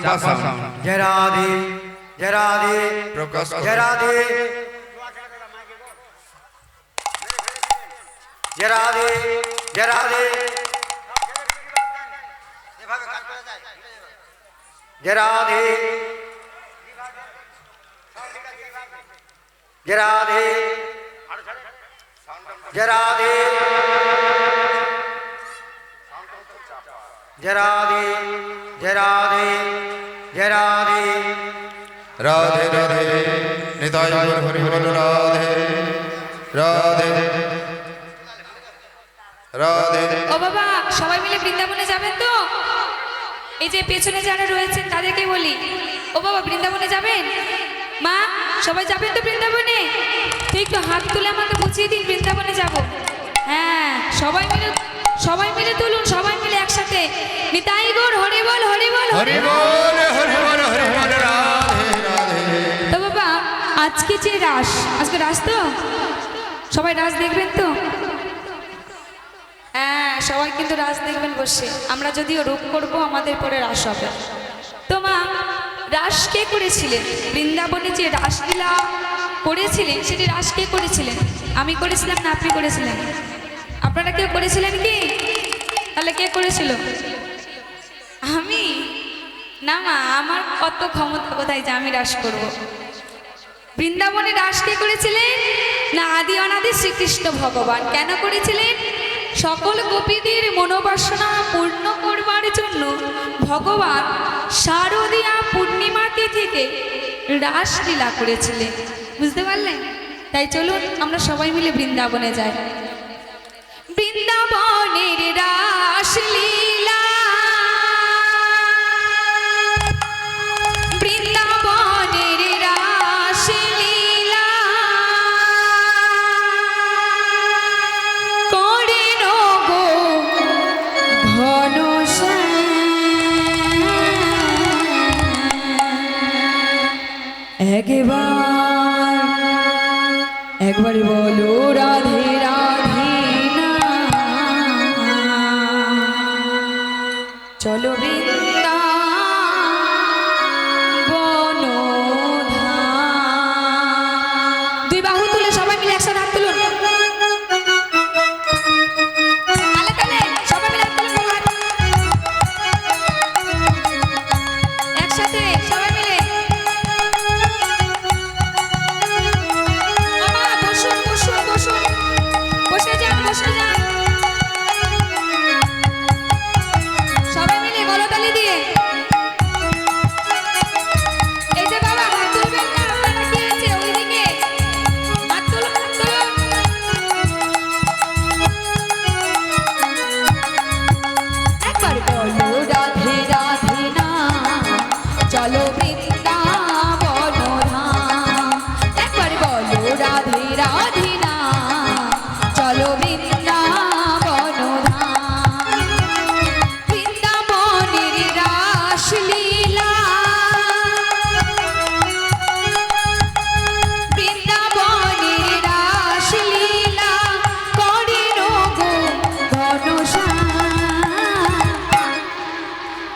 রাধে চাপা sound। জয় রাধে জয় রাধে প্রকাশ জয় রাধে জয় রাধে জয় রাধে জয় রাধে জয় রাধে রাধে জয় রাধে রাধে রাধে নিতাই গৌর হরি বল রাধে রাধে রাধে ও বাবা সবাই মিলে বৃন্দাবনে যাবেন তো? এই যে পেছনে যারা রয়েছেন তাদেরকে বলি। ও বাবা বৃন্দাবনে যাবেন? মা সবাই যাবেন তো বৃন্দাবনে? তুই একটু হাত তুলে আমাকে বুঝিয়ে দিন বৃন্দাবনে যাব। হ্যাঁ সবাই মিলে সবাই মিলে তুলুন সবাই মিলে একসাথে। নিতাই গোর হরি বল হরি বল হরি বল। তো বাবা আজকে যে রাস আজকে রাস তো? সবাই রাস দেখবেন তো? হ্যাঁ সবাই কিন্তু রাস দেখবেন বসে। আমরা যদিও রূপ করব আমাদের পরে রাস হবে। তো মা রাস কে করেছিলেন? বৃন্দাবনে যে রাসলীলা করেছিলেন সেটি রাস কে করেছিলেন? আমি করেছিলাম না আপনি করেছিলেন? আপনারা কেউ করেছিলেন কি? তাহলে কে করেছিল? আমি? না মা, আমার কত ক্ষমতা কোথায় যে আমি রাস করব। বৃন্দাবনে রাস কে করেছিলেন? না, আদি অনাদি শ্রীকৃষ্ণ ভগবান। কেন করেছিলেন? সকল গোপীদের মনোবাসনা পূর্ণ করবার জন্য ভগবান শারদীয়া পূর্ণিমা তিথিতে রাসলীলা করেছিলেন। বুঝতে পারলেন? তাই চলুন, আমরা সবাই মিলে বৃন্দাবনে যাই। বৃন্দাবনের রাসলি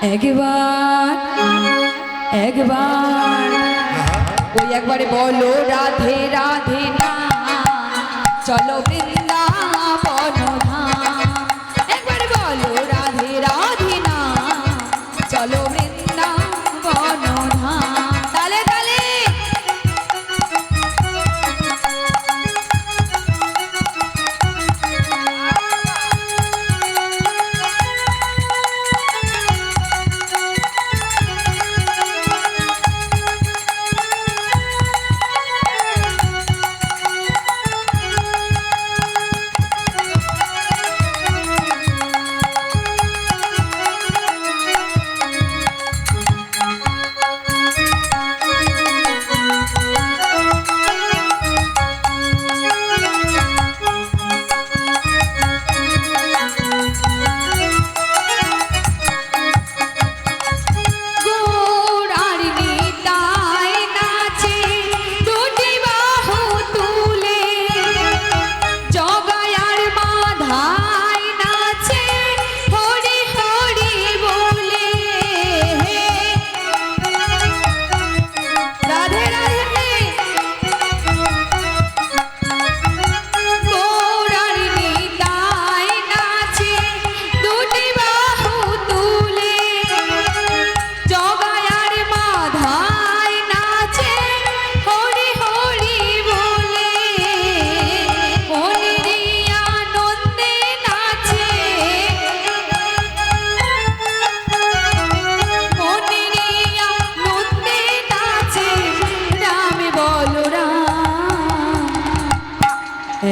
একবার একবার। ওই একবারে বলো রাধে রাধে না চলো বৃন্দ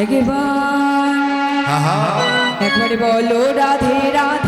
একবার। একবার বলো রাধে রাধে।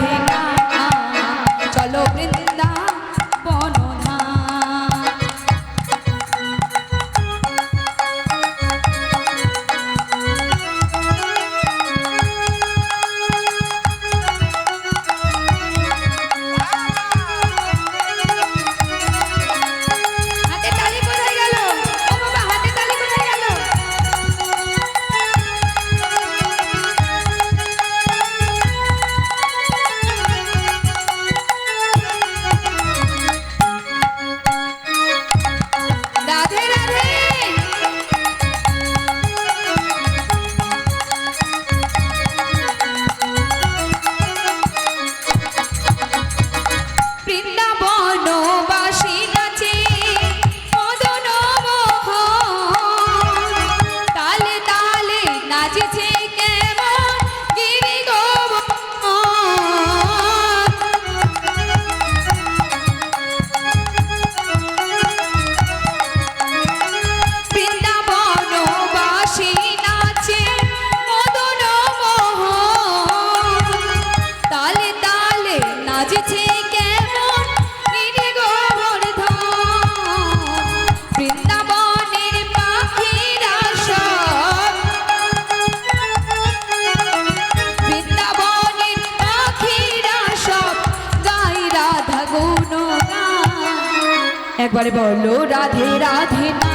একবার বলো রাধে রাধে না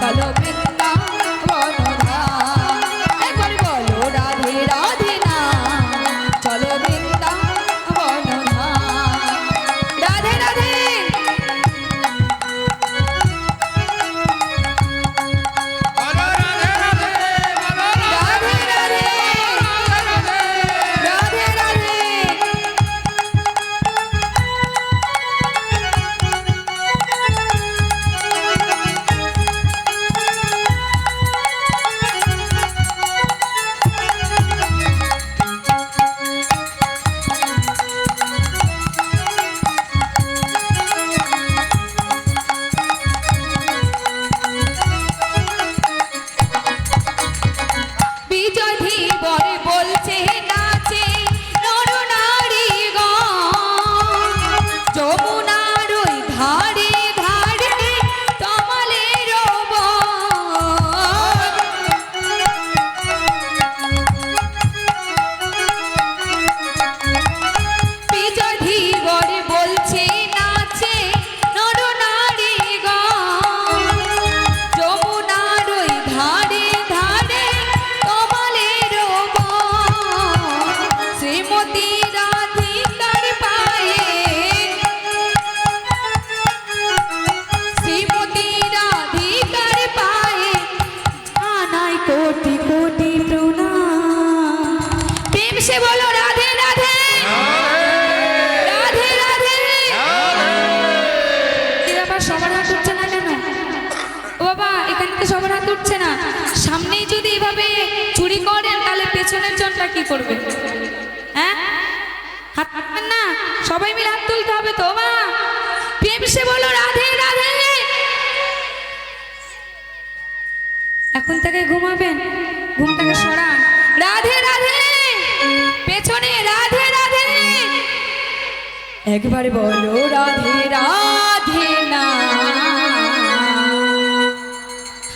কালো মেঘ হচ্ছে না। সামনেই যদি এভাবে চুরি করেন, তাহলে পেছনের জনটা কি করবে? হ্যাঁ? হাত না? সবাই মিলে হাত তুলতে হবে তো, মা? বলো রাধে রাধে! এখন তাকে ঘুমাবেন। ঘুমটাকে সরান। রাধে রাধে! পেছনে, রাধে রাধে! একবার বলো রাধে রাধে না।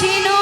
chino.